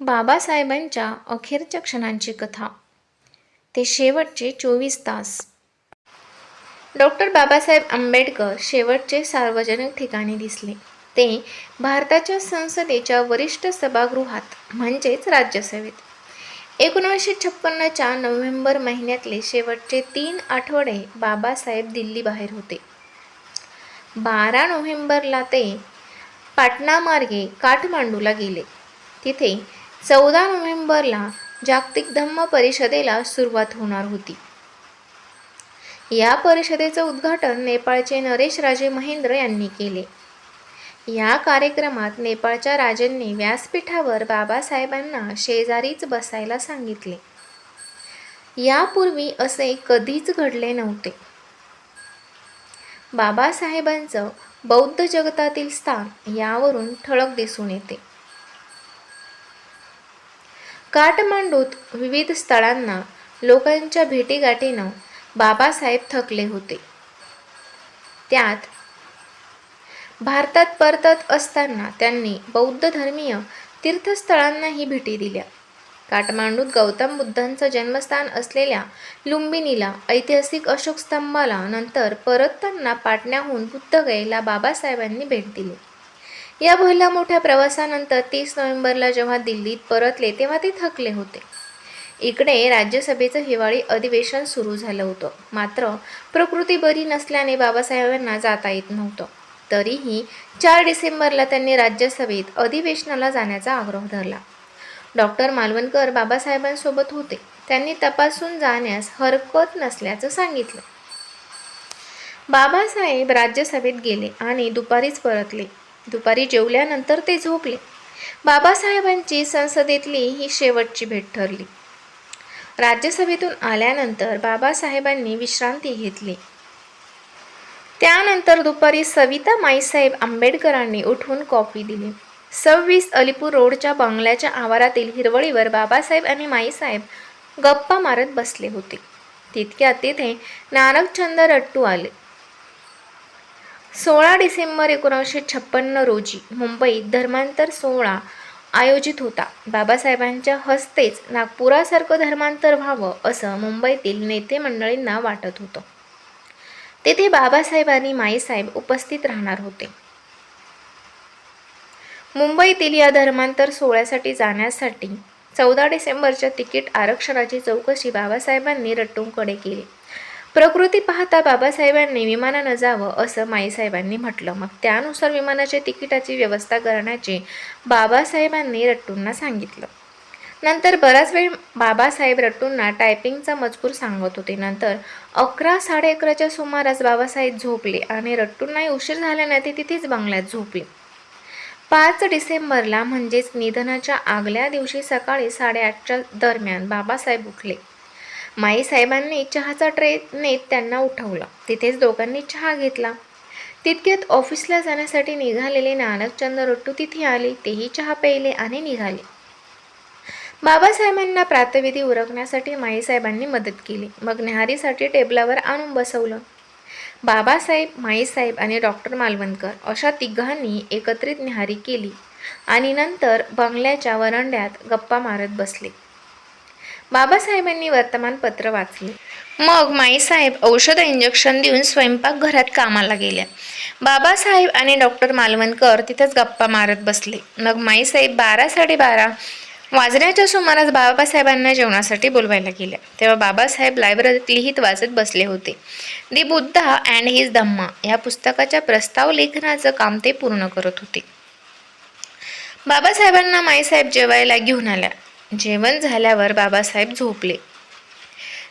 बाबासाहेबांच्या अखेरच्या क्षणांची कथा. ते शेवटचे चोवीस तास. डॉक्टर बाबासाहेब आंबेडकर शेवटचे सार्वजनिक ठिकाणी दिसले. ते भारताच्या संसदेच्या वरिष्ठ सभागृहात म्हणजेच राज्यसभेत. एकोणीसशे छप्पन्नच्या नोव्हेंबर महिन्यातले शेवटचे तीन आठवडे बाबासाहेब दिल्लीबाहेर होते. बारा नोव्हेंबरला ते पाटणामार्गे काठमांडूला गेले. तिथे चौदा नोव्हेंबरला जागतिक धम्म परिषदेला सुरुवात होणार होती. या परिषदेचं उद्घाटन नेपाळचे नरेश राजे महेंद्र यांनी केले. या कार्यक्रमात नेपाळच्या राजांनी व्यासपीठावर बाबासाहेबांना शेजारीच बसायला सांगितले. यापूर्वी असे कधीच घडले नव्हते. बाबासाहेबांचं बौद्ध जगतातील स्थान यावरून ठळक दिसून येते. काठमांडूत विविध स्थळांना लोकांच्या भेटीगाठीनं बाबासाहेब थकले होते. त्यात भारतात परतत असताना त्यांनी बौद्ध धर्मीय तीर्थस्थळांनाही भेटी दिल्या. काठमांडूत गौतम बुद्धांचं जन्मस्थान असलेल्या लुंबिनीला ऐतिहासिक अशोक स्तंभाला नंतर परतताना पाटण्याहून बुद्धगयेला बाबासाहेबांनी भेट दिली. या भल्या मोठ्या प्रवासानंतर तीस नोव्हेंबरला जेव्हा दिल्लीत परतले तेव्हा ते थकले होते. इकडे राज्यसभेचं हिवाळी अधिवेशन सुरू झालं होतं. मात्र प्रकृती बरी नसल्याने बाबासाहेबांना जाता येत नव्हतं. तरीही चार डिसेंबरला त्यांनी राज्यसभेत अधिवेशनाला जाण्याचा आग्रह धरला. डॉक्टर मालवणकर बाबासाहेबांसोबत होते. त्यांनी तपासून जाण्यास हरकत नसल्याचं सांगितलं. बाबासाहेब राज्यसभेत गेले आणि दुपारीच परतले. दुपारी जेवल्यानंतर ते झोपले. बाबासाहेबांची संसदेतली ही शेवटची भेट ठरली. राज्यसभेतून आल्यानंतर बाबासाहेबांनी विश्रांती घेतली. त्यानंतर दुपारी सविता माईसाहेब आंबेडकरांनी उठवून कॉफी दिली. सव्वीस अलीपूर रोडच्या बंगल्याच्या आवारातील हिरवळीवर बाबासाहेब आणि माईसाहेब गप्पा मारत बसले होते. तितक्यात तिथे नानकचंद रट्टू आले. सोळा डिसेंबर एकोणीसशे छप्पन्न रोजी मुंबईत धर्मांतर सोहळा आयोजित होता. बाबासाहेबांच्या हस्तेच नागपुरासारखं धर्मांतर व्हावं असं मुंबईतील नेते मंडळींना वाटत होतं. तेथे बाबासाहेब आणि माईसाहेब उपस्थित राहणार होते. मुंबईतील या धर्मांतर सोहळ्यासाठी जाण्यासाठी चौदा डिसेंबरच्या तिकीट आरक्षणाची चौकशी बाबासाहेबांनी रट्टूंकडे केली. प्रकृती पाहता बाबासाहेबांनी विमानानं जावं असं माईसाहेबांनी म्हटलं. मग त्यानुसार विमानाच्या तिकिटाची व्यवस्था करण्याचे बाबासाहेबांनी रट्टूंना सांगितलं. नंतर बराच वेळ बाबासाहेब रट्टूंना टायपिंगचा मजकूर सांगत होते. नंतर अकरा साडे अकराच्या सुमारास बाबासाहेब झोपले आणि रट्टूंनाही उशीर झाल्याने ते तिथेच बंगल्यात झोपले. पाच डिसेंबरला म्हणजेच निधनाच्या आगल्या दिवशी सकाळी साडेआठच्या दरम्यान बाबासाहेब उठले. माईसाहेबांनी चहाचा ट्रे नेत त्यांना उठवलं. तिथेच दोघांनी चहा घेतला. तितक्यात ऑफिसला जाण्यासाठी निघालेले नानकचंद रट्टू तिथे आले. तेही चहा प्यायले आणि निघाले. बाबासाहेबांना प्रातविधी उरकण्यासाठी माईसाहेबांनी मदत केली. मग न्याहारीसाठी टेबलावर आणून बसवलं. बाबासाहेब माईसाहेब आणि डॉक्टर मालवणकर अशा तिघांनी एकत्रित न्याहारी केली आणि नंतर बंगल्याच्या वरांड्यात गप्पा मारत बसले. बाबासाहेबांनी वर्तमानपत्र वाचले. मग माईसाहेब औषध इंजेक्शन देऊन स्वयंपाकघरात कामाला गेल्या बाबासाहेब आणि डॉक्टर मालवणकर तिथंच गप्पा मारत बसले. मग माईसाहेब बारा साडेबारा वाजण्याच्या सुमारास बाबासाहेबांना जेवणासाठी बोलवायला गेल्या तेव्हा बाबासाहेब लायब्ररीत लिहित वाचत बसले होते. The Buddha and his Dhamma या पुस्तकाच्या प्रस्ताव लेखनाचं काम ते पूर्ण करत होते. बाबासाहेबांना माईसाहेब जेवायला घेऊन आल्या. जेवण झाल्यावर बाबासाहेब झोपले.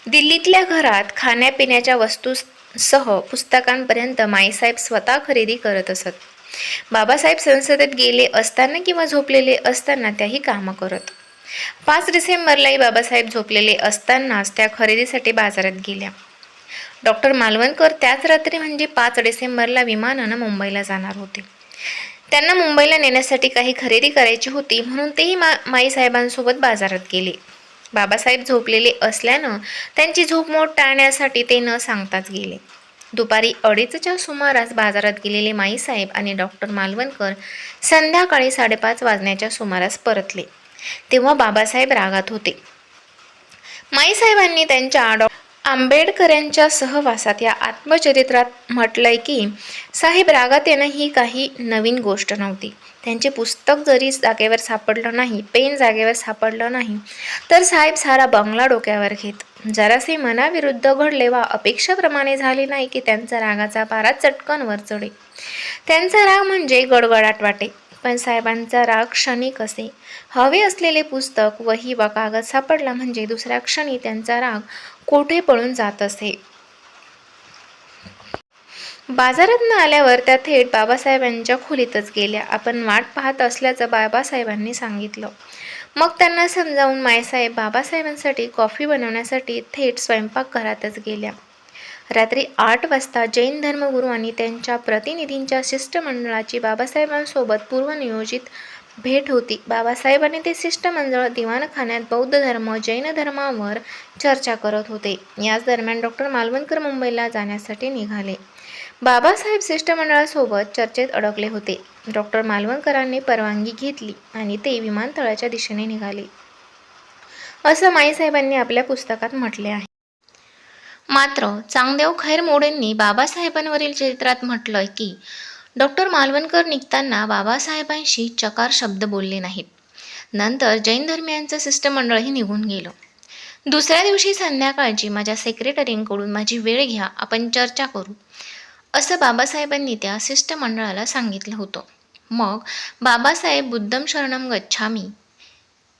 दिल्लीतल्या घरात खाण्यापिण्याच्या वस्तूसह पुस्तकांपर्यंत माईसाहेब स्वतः खरेदी करत असत. बाबासाहेब संसदेत गेले असताना किंवा झोपलेले असताना त्याही कामं करत. पाच डिसेंबरलाही बाबासाहेब झोपलेले असतानाच त्या खरेदीसाठी बाजारात गेल्या. डॉक्टर मालवणकर त्याच रात्री म्हणजे पाच डिसेंबरला विमानानं मुंबईला जाणार होते. त्यांना मुंबईला नेण्यासाठी काही खरेदी करायची होती म्हणून तेही मा माईसाहेबांसोबत बाजारात गेले. बाबासाहेब झोपलेले असल्यानं त्यांची झोप मोठ टाळण्यासाठी ते न सांगताच गेले. दुपारी अडीचच्या सुमारास बाजारात गेलेले माईसाहेब आणि डॉक्टर मालवणकर संध्याकाळी साडेपाच वाजण्याच्या सुमारास परतले. तेव्हा बाबासाहेब रागात होते. माईसाहेबांनी त्यांच्या डॉ आंबेडकर यांच्या सहवासात या आत्मचरित्रात म्हटलंय की साहेब रागात येणं ही काही नवीन गोष्ट नव्हती. त्यांचे पुस्तक जरी जागेवर सापडलं नाही पेन जागेवर सापडलं नाही तर साहेब सारा बंगला डोक्यावर घेत. जरासे मनाविरुद्ध घडले वा अपेक्षाप्रमाणे झाले नाही की त्यांचा रागाचा पारा चटकन वर चढे त्यांचा राग म्हणजे गडगडाट वाटे. पण साहेबांचा राग क्षणिक असे. हवे असलेले पुस्तक वही वा कागद सापडला म्हणजे दुसऱ्या क्षणी त्यांचा राग कोठे पळून जात असे. बाजारात न आल्यावर त्या थेट बाबासाहेबांच्या खोलीतच गेल्या. आपण वाट पाहत असल्याचं बाबासाहेबांनी सांगितलं. मग त्यांना समजावून मायसाहेब बाबासाहेबांसाठी कॉफी बनवण्यासाठी थेट स्वयंपाकघरातच गेल्या. रात्री आठ वाजता जैन धर्मगुरू आणि त्यांच्या प्रतिनिधींच्या शिष्टमंडळाची बाबासाहेबांसोबत पूर्वनियोजित भेट होती. बाबासाहेबांनी ते शिष्टमंडळ दिवाणखान्यात बौद्ध धर्म जैन धर्मावर चर्चा करत होते. याच दरम्यान डॉक्टर मालवणकर मुंबईला जाण्यासाठी निघाले. बाबासाहेब शिष्टमंडळासोबत चर्चेत अडकले होते. डॉक्टर मालवणकरांनी परवानगी घेतली आणि ते विमानतळाच्या दिशेने निघाले. असं माईसाहेबांनी आपल्या पुस्तकात म्हटले आहे. मात्र चांगदेव खैर मोडेंनी बाबासाहेबांवरील चरित्रात म्हटलंय की डॉक्टर मालवणकर निघताना बाबासाहेबांशी चकार शब्द बोलले नाहीत. नंतर जैन धर्मियांचं शिष्टमंडळही निघून गेलं. दुसऱ्या दिवशी संध्याकाळची माझ्या सेक्रेटरींकडून माझी वेळ घ्या आपण चर्चा करू असं बाबासाहेबांनी त्या शिष्टमंडळाला सांगितलं होतं. मग बाबासाहेब बुद्धम शरणम गच्छामी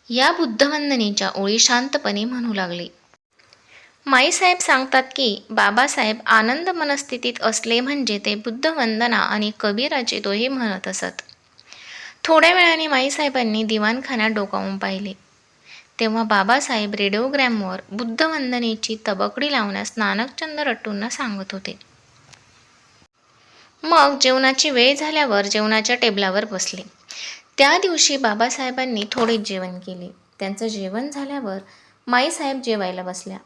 या बुद्धवंदनेच्या ओळी शांतपणे म्हणू लागले. माईसाहेब सांगतात की बाबासाहेब आनंद मनस्थितीत असले म्हणजे ते बुद्धवंदना आणि कबीराचे दोहे म्हणत असत. थोड्या वेळाने माईसाहेबांनी दिवाणखान्यात डोकावून पाहिले. तेव्हा बाबासाहेब रेडिओग्रॅमवर बुद्धवंदनेची तबकडी लावण्यास नानकचंद रट्टूंना सांगत होते. मग जेवणाची वेळ झाल्यावर जेवणाच्या टेबलावर बसले. त्या दिवशी बाबासाहेबांनी थोडेच जेवण केले. त्यांचं जेवण झाल्यावर माईसाहेब जेवायला बसल्या.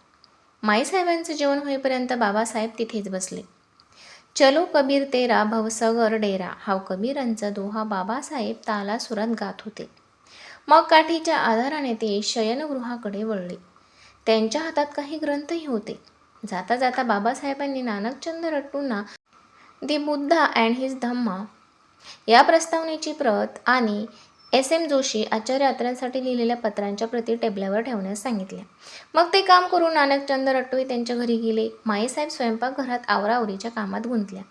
माईसाहेबांचं जेवण होईपर्यंत बाबासाहेब तिथेच बसले. चलो कबीर तेरा भवसगर डेरा हा कबीरांचा दोहा बाबासाहेब ताला सुरात गात होते. मग काठीच्या आधाराने ते शयनगृहाकडे वळले. त्यांच्या हातात काही ग्रंथही होते. जाता जाता बाबासाहेबांनी नानकचंद रट्टूंना दि बुद्धा अँड हिज धम्मा या प्रस्तावनेची प्रत आणि एस एम जोशी आचार्य अत्र्यांसाठी लिहिलेल्या पत्रांच्या प्रती टेबलावर ठेवण्यास सांगितल्या मग ते काम करून नानकचंद रट्टोई त्यांच्या घरी गेले. माईसाहेब स्वयंपाकघरात आवराआवरीच्या कामात गुंतल्या.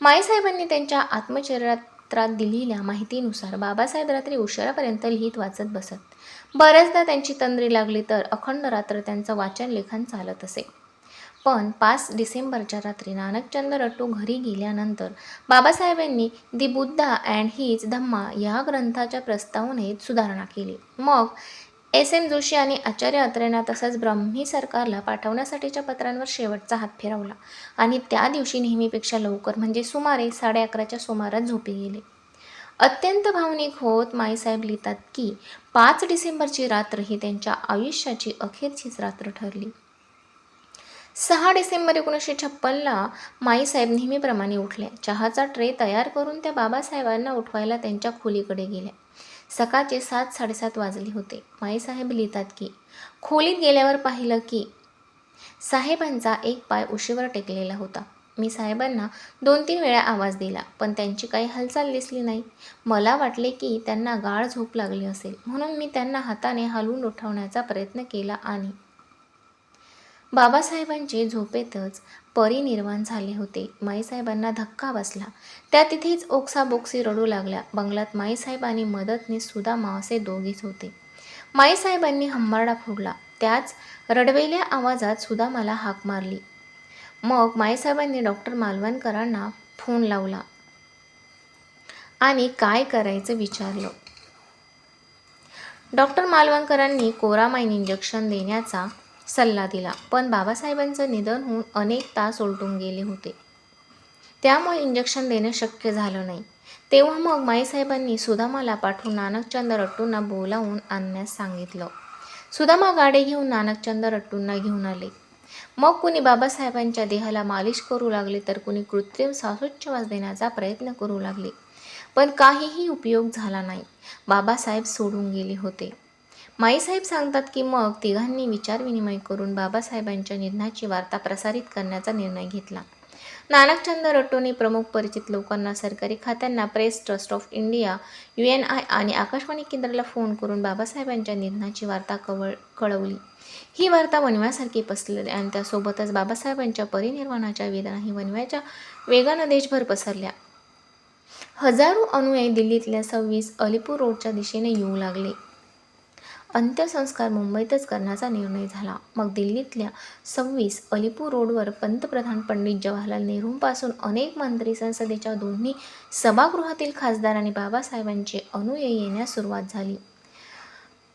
माईसाहेबांनी त्यांच्या आत्मचरित्रात दिलेल्या माहितीनुसार बाबासाहेब रात्री उशिरापर्यंत लिहित वाचत बसत. बऱ्याचदा त्यांची तंद्री लागली तर अखंड रात्र त्यांचं वाचन लेखन चालत असे. पण पाच डिसेंबरच्या रात्री नानकचंद रट्टू घरी गेल्यानंतर बाबासाहेबांनी दि बुद्धा अँड हीज धम्मा या ग्रंथाच्या प्रस्तावनेत सुधारणा केली. मग एस एम जोशी आणि आचार्य अत्रेंना तसंच ब्रह्मी सरकारला पाठवण्यासाठीच्या पत्रांवर शेवटचा हात फिरवला आणि त्या दिवशी नेहमीपेक्षा लवकर म्हणजे सुमारे साडे अकराच्या सुमारास झोपी गेले. अत्यंत भावनिक होत माईसाहेब लिहितात की पाच डिसेंबरची रात्र ही त्यांच्या आयुष्याची अखेरचीच रात्र ठरली. सहा डिसेंबर एकोणीसशे छप्पनला माईसाहेब नेहमीप्रमाणे उठल्या चहाचा ट्रे तयार करून त्या बाबासाहेबांना उठवायला त्यांच्या खोलीकडे गेल्या सकाळचे सात साडेसात वाजले होते. माईसाहेब लिहितात की खोलीत गेल्यावर पाहिलं की साहेबांचा एक पाय उशीवर टेकलेला होता. मी साहेबांना दोन तीन वेळा आवाज दिला पण त्यांची काही हालचाल दिसली नाही. मला वाटले की त्यांना गाळ झोप लागली असेल. म्हणून मी त्यांना हाताने हलवून उठवण्याचा प्रयत्न केला आणि बाबासाहेबांचे झोपेतच परिनिर्वाण झाले होते. माईसाहेबांना धक्का बसला. त्या तिथेच ओक्साबोक्सी रडू लागल्या. बंगलात माईसाहेब आणि मदतनीस सुदामा असे दोघेच होते. माईसाहेबांनी हंबारडा फोडला. त्याच रडवेल्या आवाजात सुदामाला हाक मारली. मग माईसाहेबांनी डॉक्टर मालवणकरांना फोन लावला आणि काय करायचं विचारलं. डॉक्टर मालवणकरांनी कोरामाइन इंजेक्शन देण्याचा सल्ला दिला. पण बाबासाहेबांचं निधन होऊन अनेक तास उलटून गेले होते. त्यामुळे इंजेक्शन देणं शक्य झालं नाही. तेव्हा मग माईसाहेबांनी सुदामाला पाठवून नानकचंद रट्टूंना बोलावून आणण्यास सांगितलं. सुदामा गाडी घेऊन नानकचंद रट्टूंना घेऊन आले. मग कुणी बाबासाहेबांच्या देहाला मालिश करू लागले तर कुणी कृत्रिम श्वासोच्छवास देण्याचा प्रयत्न करू लागले. पण काहीही उपयोग झाला नाही. बाबासाहेब सोडून गेले होते. माईसाहेब सांगतात की मग तिघांनी विचारविनिमय करून बाबासाहेबांच्या निधनाची वार्ता प्रसारित करण्याचा निर्णय घेतला. नानकचंद रट्टोने प्रमुख परिचित लोकांना सरकारी खात्यांना press trust of India U N I आणि आकाशवाणी केंद्राला फोन करून बाबासाहेबांच्या निधनाची वार्ता कवळ कळवली. ही वार्ता वणव्यासारखी पसरली आणि त्यासोबतच बाबासाहेबांच्या परिनिर्वाणाच्या वेदनाही वणव्याच्या वेगानं देशभर पसरल्या. हजारो अनुयायी दिल्लीतल्या सव्वीस अलीपूर रोडच्या दिशेने येऊ लागले. अंत्यसंस्कार मुंबईतच करण्याचा निर्णय झाला. मग दिल्लीतल्या सव्वीस अलीपूर रोडवर पंतप्रधान पंडित जवाहरलाल नेहरूंपासून अनेक मंत्री संसदेच्या दोन्ही सभागृहातील खासदार आणि बाबासाहेबांचे अनुयायी येण्यास सुरुवात झाली.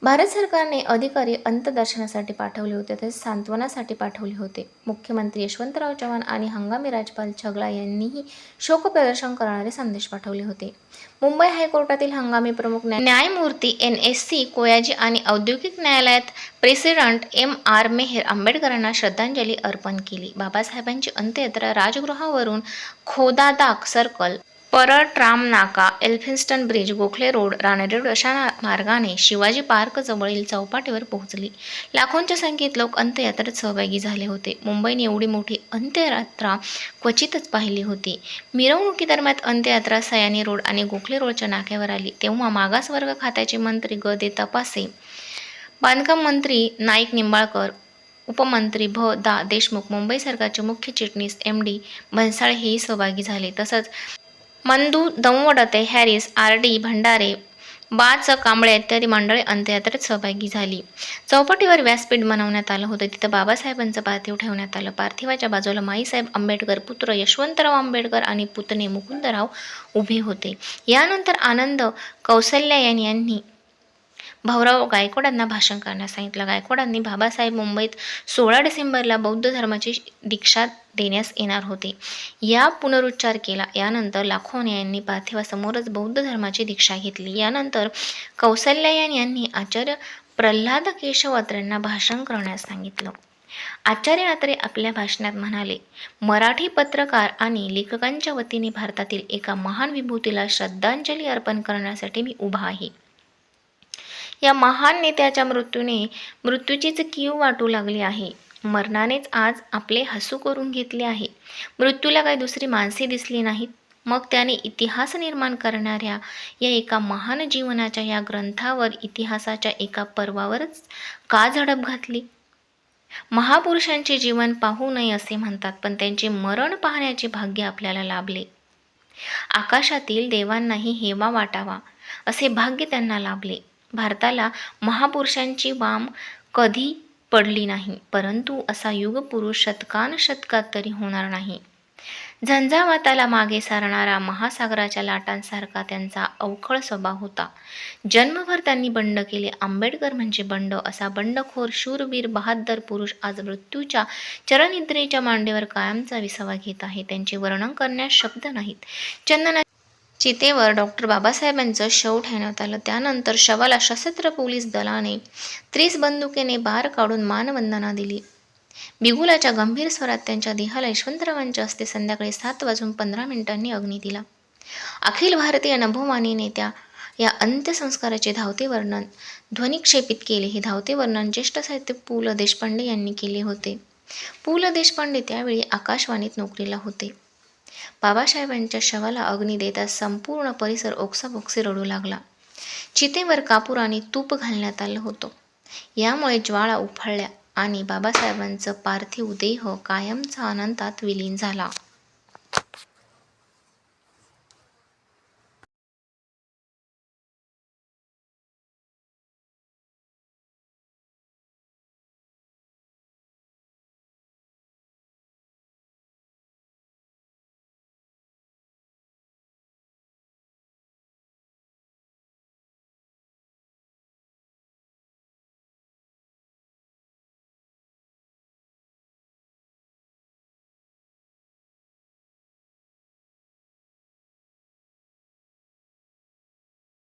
भारत सरकारने अधिकारी अंतदर्शनासाठी पाठवले होते तसेच सांत्वनासाठी पाठवले होते. मुख्यमंत्री यशवंतराव चव्हाण आणि हंगामी राज्यपाल छगला यांनीही शोकप्रदर्शन करणारे संदेश पाठवले होते. मुंबई हायकोर्टातील हंगामी प्रमुख न्यायमूर्ती एन एस सी कोयाजी आणि औद्योगिक न्यायालयात प्रेसिडेंट एम आर मेहर आंबेडकरांना श्रद्धांजली अर्पण केली. बाबासाहेबांची अंत्ययात्रा राजगृहावरून Khodadad circle Parel tram Naka Elphinstone bridge Gokhale road Rane road अशा मार्गाने शिवाजी पार्क जवळील चौपाटीवर पोहोचली. लाखोंच्या संख्येत लोक अंत्ययात्रेत सहभागी झाले होते. मुंबईने एवढी मोठी अंत्ययात्रा क्वचितच पाहिली होती. मिरवणुकीदरम्यान अंत्ययात्रा सयानी रोड आणि गोखले रोडच्या नाक्यावर आली. तेव्हा मागासवर्ग खात्याचे मंत्री ग. दे. तपासे. बांधकाम मंत्री नाईक निंबाळकर उपमंत्री भ. दा. देशमुख मुंबई सरकारचे मुख्य चिटणीस एम. डी. भन्साळ हेही सहभागी झाले. तसंच Mandu Damwadte Harris R D Bhandare बाच कांबळे इत्यादी मंडळी अंत्ययात्रेत सहभागी झाली. चौपाटीवर व्यासपीठ बनवण्यात आलं होतं. तिथं बाबासाहेबांचं पार्थिव ठेवण्यात आलं. पार्थिवाच्या बाजूला माईसाहेब आंबेडकर पुत्र यशवंतराव आंबेडकर आणि पुतणे मुकुंदराव उभे होते. यानंतर आनंद कौसल्यायन यांनी भाऊराव गायकवाडांना भाषण करण्यास सांगितलं. गायकवाडांनी बाबासाहेब मुंबईत सोळा डिसेंबरला बौद्ध धर्माची दीक्षा देण्यास येणार होते. या पुनरुच्चार केला. यानंतर लाखो यांनी पार्थिवासमोरच बौद्ध धर्माची दीक्षा घेतली. यानंतर कौसल्यायन यांनी आचार्य प्रल्हाद केशवात्रेंना भाषण करण्यास सांगितलं. आचार्य अत्रे आपल्या भाषणात म्हणाले मराठी पत्रकार आणि लेखकांच्या वतीने भारतातील एका महान विभूतीला श्रद्धांजली अर्पण करण्यासाठी मी उभा आहे. या महान नेत्याच्या मृत्यूने मृत्यूचीच कीव वाटू लागली आहे. मरणानेच आज आपले हसू करून घेतले आहे. मृत्यूला काही दुसरी माणसे दिसली नाहीत. मग त्याने इतिहास निर्माण करणाऱ्या या एका महान जीवनाच्या या ग्रंथावर इतिहासाच्या एका पर्वावरच का झडप घातली? महापुरुषांचे जीवन पाहू नये असे म्हणतात पण त्यांचे मरण पाहण्याचे भाग्य आपल्याला लाभले. आकाशातील देवांनाही हेवा वाटावा असे भाग्य त्यांना लाभले. भारताला महापुरुषांची वाम कधी पडली नाही परंतु असा युगपुरुष शतकानुशतकात तरी होणार नाही. झंझावाताला मागे सारणारा महासागराच्या लाटांसारखा त्यांचा अवखळ स्वभाव होता. जन्मभर त्यांनी बंड केले. आंबेडकर म्हणजे बंड असा बंडखोर शूरवीर बहादर पुरुष आज मृत्यूच्या चरनिद्रेच्या मांडीवर कायमचा विसावा घेत आहे. त्यांचे वर्णन करण्यास शब्द नाहीत. चंदना चितेवर डॉक्टर बाबासाहेबांचं शव ठेवण्यात आलं. त्यानंतर शवाला सशस्त्र पोलीस दलाने त्रीस बंदुकीने बार काढून मानवंदना दिली. बिगुलाच्या गंभीर स्वरात त्यांच्या देहाला यशवंतरावांच्या हस्ते संध्याकाळी सात वाजून पंधरा मिनिटांनी अग्नी दिला. अखिल भारतीय नभोमानी नेत्या या अंत्यसंस्काराचे धावते वर्णन ध्वनिक्षेपित केले हे धावते वर्णन ज्येष्ठ साहित्य पु ल देशपांडे यांनी केले होते. पु ल देशपांडे त्यावेळी आकाशवाणीत नोकरीला होते. बाबासाहेबांच्या शवाला अग्नी देताच संपूर्ण परिसर ओक्साबोक्सी रडू लागला. चितेवर कापूर आणि तूप घालण्यात आलं होतं. यामुळे ज्वाळा उफाळल्या आणि बाबासाहेबांचं पार्थिव देह कायमचा अनंतात विलीन झाला.